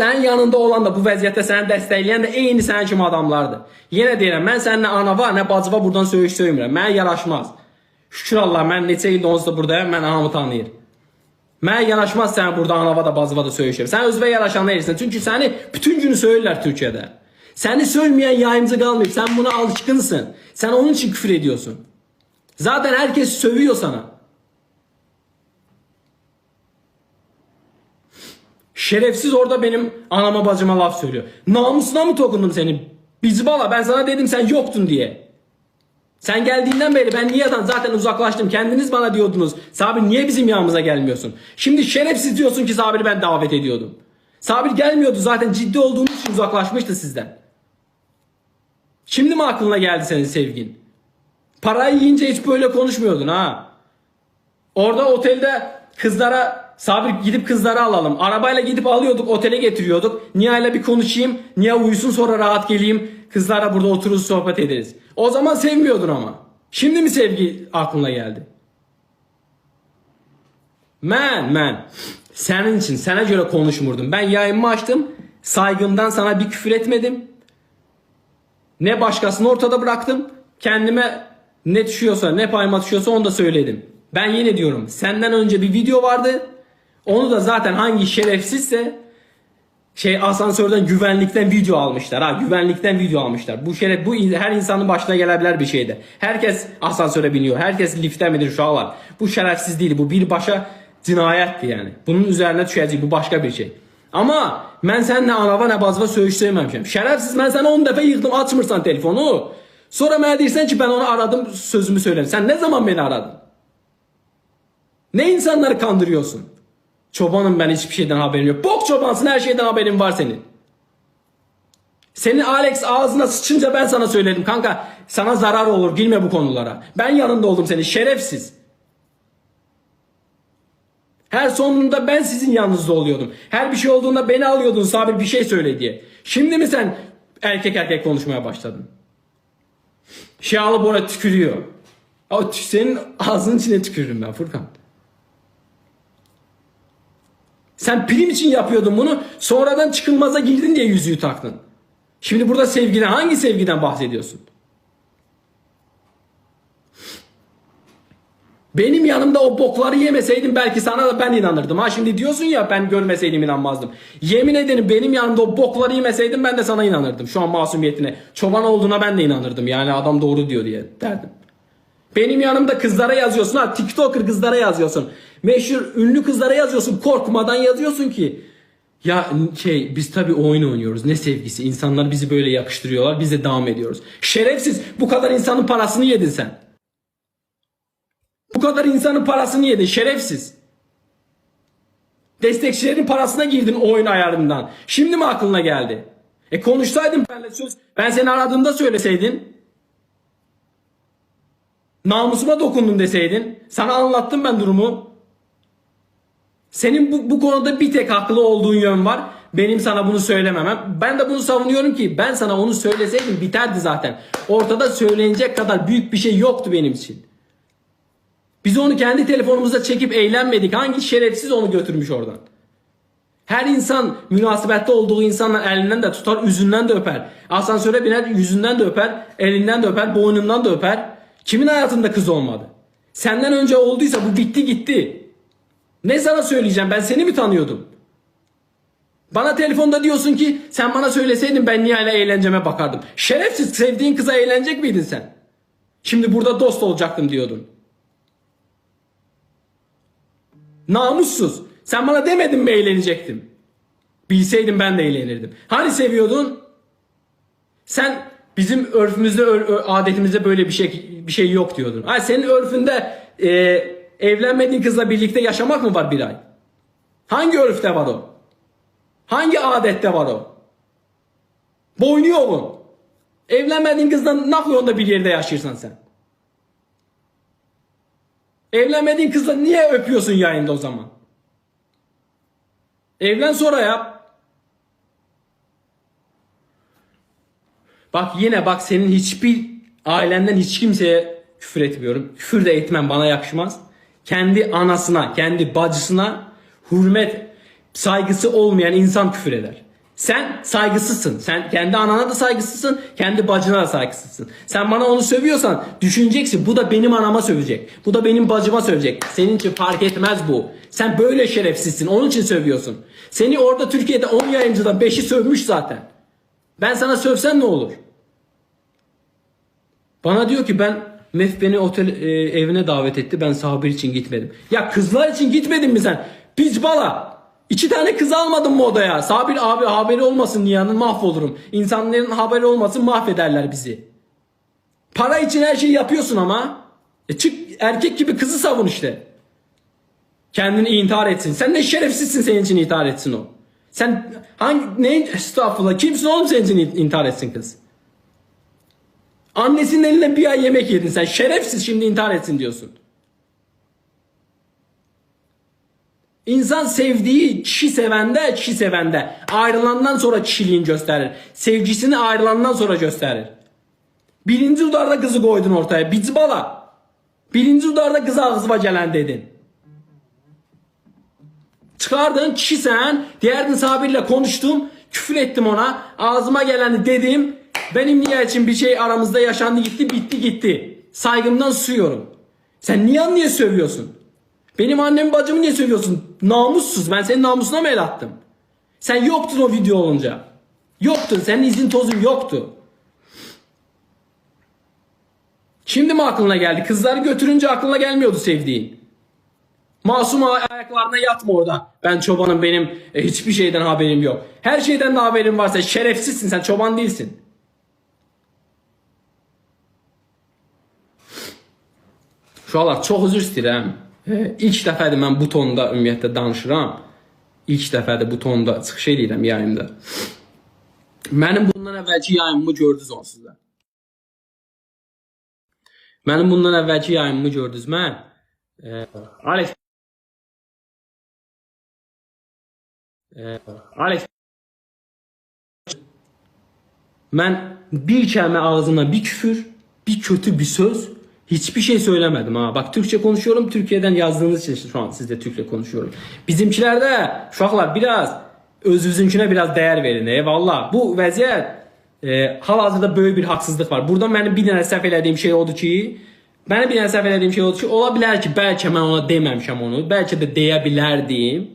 Sənin yanında olan da bu vəziyyətdə səni dəstəkləyən də eyni sənin kimi adamlardır. Yenə deyirəm, mən sənin nə anava, nə bacıva buradan söyüş söymürəm. Mənə yaraşmaz. Şükür Allah, mən neçə ildir onsuz da buradayam, mən anamı tanıyır. Mənə yanaşmaz sən burada anava da bacıva da söyüşür. Sən özünə yaraşanı edirsən. Çünki səni bütün günü söyürlər Türkiyədə. Səni söyməyən yayımcı qalmayıb. Sən buna alışkınsın. Sən onun için küfür ediyorsun. Zaten herkes sövüyor sana. Şerefsiz orada benim anama bacıma laf söylüyor. Namusuna mı dokundum senin? Biz bala ben sana dedim sen yoktun diye. Sen geldiğinden beri ben Niye'den zaten uzaklaştım. Kendiniz bana diyordunuz. Sabir niye bizim yanımıza gelmiyorsun? Şimdi şerefsiz diyorsun ki Sabir'i ben davet ediyordum. Sabir gelmiyordu zaten ciddi olduğunuz için uzaklaşmıştı sizden. Şimdi mi aklına geldi senin sevgin? Parayı yiyince hiç böyle konuşmuyordun ha. Orada otelde kızlara Sabir gidip kızları alalım. Arabayla gidip alıyorduk otele getiriyorduk. Nihal'le bir konuşayım. Nihal uyusun sonra rahat geleyim. Kızlarla burada otururuz sohbet ederiz. O zaman sevmiyordun ama. Şimdi mi sevgi aklına geldi? Ben, ben. Senin için, sana göre konuşmurdum. Ben yayınımı açtım. Saygımdan sana bir küfür etmedim. Ne başkasını ortada bıraktım. Kendime ne düşüyorsa, ne payıma düşüyorsa onu da söyledim. Ben yine diyorum. Senden önce bir video vardı. Onu da zaten hangi şerefsizse şey asansörden güvenlikten video almışlar. Ha güvenlikten video almışlar. Bu şeref bu her insanın başına gelebilir bir şeydi. Herkes asansöre biniyor. Herkes lifte midir şu an. Bu şerefsiz değil. Bu bir başa cinayetti yani. Bunun üzerine düşecek. Bu başka bir şey. Ama ben seninle anava ne bazva söyüş sevmemişim. Şerefsiz ben sana 10 defa yıktım açmırsan telefonu. Sonra bana dersen ki ben onu aradım sözümü söyledim. Sen ne zaman beni aradın? Ne insanları kandırıyorsun? Çobanım ben hiçbir şeyden haberim yok. Bok çobansın her şeyden haberin var senin. Senin Alex ağzına sıçınca ben sana söyledim kanka sana zarar olur girme bu konulara. Ben yanında oldum senin şerefsiz. Her sonunda ben sizin yanınızda oluyordum. Her bir şey olduğunda beni alıyordun Sabir bir şey söyle diye. Şimdi mi sen erkek erkek konuşmaya başladın? Şahalı Bora tükürüyor. O senin ağzının içine tükürürüm ben Furkan. Sen prim için yapıyordun bunu. Sonradan çıkılmaza girdin diye yüzüğü taktın. Şimdi burada sevgiden hangi sevgiden bahsediyorsun? Benim yanımda o bokları yemeseydin belki sana da ben inanırdım. Ha şimdi diyorsun ya ben görmeseydim inanmazdım. Yemin ederim benim yanımda o bokları yemeseydin ben de sana inanırdım. Şu an masumiyetine. Çoban olduğuna ben de inanırdım. Yani adam doğru diyor diye derdim. Benim yanımda kızlara yazıyorsun ha TikToker kızlara yazıyorsun. Meşhur ünlü kızlara yazıyorsun. Korkmadan yazıyorsun ki. Ya şey biz tabii oyun oynuyoruz. Ne sevgisi. İnsanlar bizi böyle yakıştırıyorlar. Biz de devam ediyoruz. Şerefsiz. Bu kadar insanın parasını yedin sen. Bu kadar insanın parasını yedin. Şerefsiz. Destekçilerin parasına girdin oyun ayarından. Şimdi mi aklına geldi? E konuşsaydın benimle söz. Ben seni aradığımda söyleseydin. Namusuma dokundun deseydin. Sana anlattım ben durumu. Senin bu, bu konuda bir tek haklı olduğun yön var. Benim sana bunu söylememem. Ben de bunu savunuyorum ki ben sana onu söyleseydim biterdi zaten. Ortada söylenecek kadar büyük bir şey yoktu benim için. Biz onu kendi telefonumuza çekip eğlenmedik. Hangi şerefsiz onu götürmüş oradan? Her insan münasebette olduğu insanla elinden de tutar, yüzünden de öper. Asansöre biner, yüzünden de öper, elinden de öper, boynundan da öper. Kimin hayatında kız olmadı? Senden önce olduysa bu bitti gitti. Ne sana söyleyeceğim? Ben seni mi tanıyordum? Bana telefonda diyorsun ki sen bana söyleseydin ben niye hala eğlenceme bakardım. Şerefsiz sevdiğin kıza eğlenecek miydin sen? Şimdi burada dost olacaktım diyordun. Namussuz. Sen bana demedin mi eğlenecektim? Bilseydim ben de eğlenirdim. Hani seviyordun? Sen bizim örfümüzde, adetimizde böyle bir şey bir şey yok diyordun. Ha senin örfünde e, evlenmediğin kızla birlikte yaşamak mı var bir ay? Hangi örfte var o? Hangi adette var o? Boynuyor mu? Evlenmediğin kızla ne yapıyorsun da bir yerde yaşıyorsan sen? Evlenmediğin kızla niye öpüyorsun yayında o zaman? Evlen sonra yap. Bak yine bak senin hiçbir ailenden hiç kimseye küfür etmiyorum. Küfür de etmem bana yakışmaz. Kendi anasına, kendi bacısına hürmet, saygısı olmayan insan küfür eder. Sen saygısızsın. Sen kendi anana da saygısızsın, kendi bacına da saygısızsın. Sen bana onu sövüyorsan düşüneceksin. Bu da benim anama sövecek. Bu da benim bacıma sövecek. Senin için fark etmez bu. Sen böyle şerefsizsin. Onun için sövüyorsun. Seni orada Türkiye'de 10 yayıncıdan 5'i sövmüş zaten. Ben sana sövsem ne olur? Bana diyor ki ben Mef beni otel e, evine davet etti. Ben Sabir için gitmedim. Ya kızlar için gitmedin mi sen? Piç bala. İki tane kız almadın mı odaya? Sabir abi haberi olmasın Nihan'ın mahvolurum. İnsanların haberi olmasın mahvederler bizi. Para için her şeyi yapıyorsun ama. E çık erkek gibi kızı savun işte. Kendini intihar etsin. Sen ne şerefsizsin senin için intihar etsin o. Sen hangi ne estağfurullah kimsin oğlum senin için intihar etsin kız? Annesinin eline bir ay yemek yedin sen. Şerefsiz şimdi intihar etsin diyorsun. İnsan sevdiği kişi sevende, kişi sevende. Ayrılandan sonra kişiliğini gösterir. Sevgisini ayrılandan sonra gösterir. Birinci udarda kızı koydun ortaya. Bala. Birinci udarda kız ağzıma gelen dedin. Çıkardın kişi sen. Diyerdin Sabir'le konuştum. Küfür ettim ona. Ağzıma geleni dedim. Benim niye için bir şey aramızda yaşandı gitti bitti gitti. Saygımdan susuyorum. Sen niye niye sövüyorsun? Benim annemi bacımı niye sövüyorsun? Namussuz. Ben senin namusuna mı el attım? Sen yoktun o video olunca. Yoktun. Senin izin tozun yoktu. Şimdi mi aklına geldi? Kızları götürünce aklına gelmiyordu sevdiğin. Masum ay- ayaklarına yatma orada. Ben çobanım benim e, hiçbir şeyden haberim yok. Her şeyden de haberin varsa şerefsizsin sen çoban değilsin. Uşaqlar çox üzr istəyirəm. E, İlk dəfədir mən bu tonda ümumiyyətlə danışıram. İlk dəfədir bu tonda çıxış edirəm yayımda. Mənim bundan əvvəlki yayımımı gördünüz onsuz da. Mənim bundan əvvəlki yayımımı gördünüz. Mən e, Alex e, Alex Mən bir kəlmə ağzımdan bir küfür, bir kötü bir söz, hiçbir şey söylemedim ha. Bak Türkçe konuşuyorum. Türkiye'den yazdığınız için şu an sizle Türkçe konuşuyorum. Bizimkilerde uşaqlar biraz özünüzünkünə biraz değer verin. Eyvallah. Bu vəziyyət e, hal-hazırda böyük bir haqsızlıq var. Burada mənim bir dənə səhv elədiyim şey odur ki, mənim bir dənə səhv elədiyim şey odur ki, ola bilər ki, bəlkə mən ona deməmişəm onu, bəlkə də deyə bilərdim.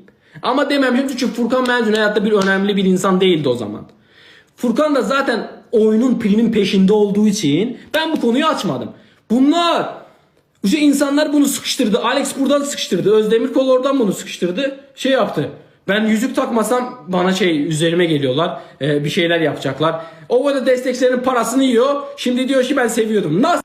Amma deməmişəm çünki Furkan mənim üçün həyatda bir önemli bir insan değildi o zaman. Furkan da zaten oyunun primin peşinde olduğu için ben bu konuyu açmadım. Bunlar işte insanlar bunu sıkıştırdı. Alex buradan sıkıştırdı. Özdemir Kol oradan bunu sıkıştırdı. Şey yaptı. Ben yüzük takmasam bana şey üzerime geliyorlar. Ee, bir şeyler yapacaklar. O da destekçilerin parasını yiyor. Şimdi diyor ki ben seviyordum. Nasıl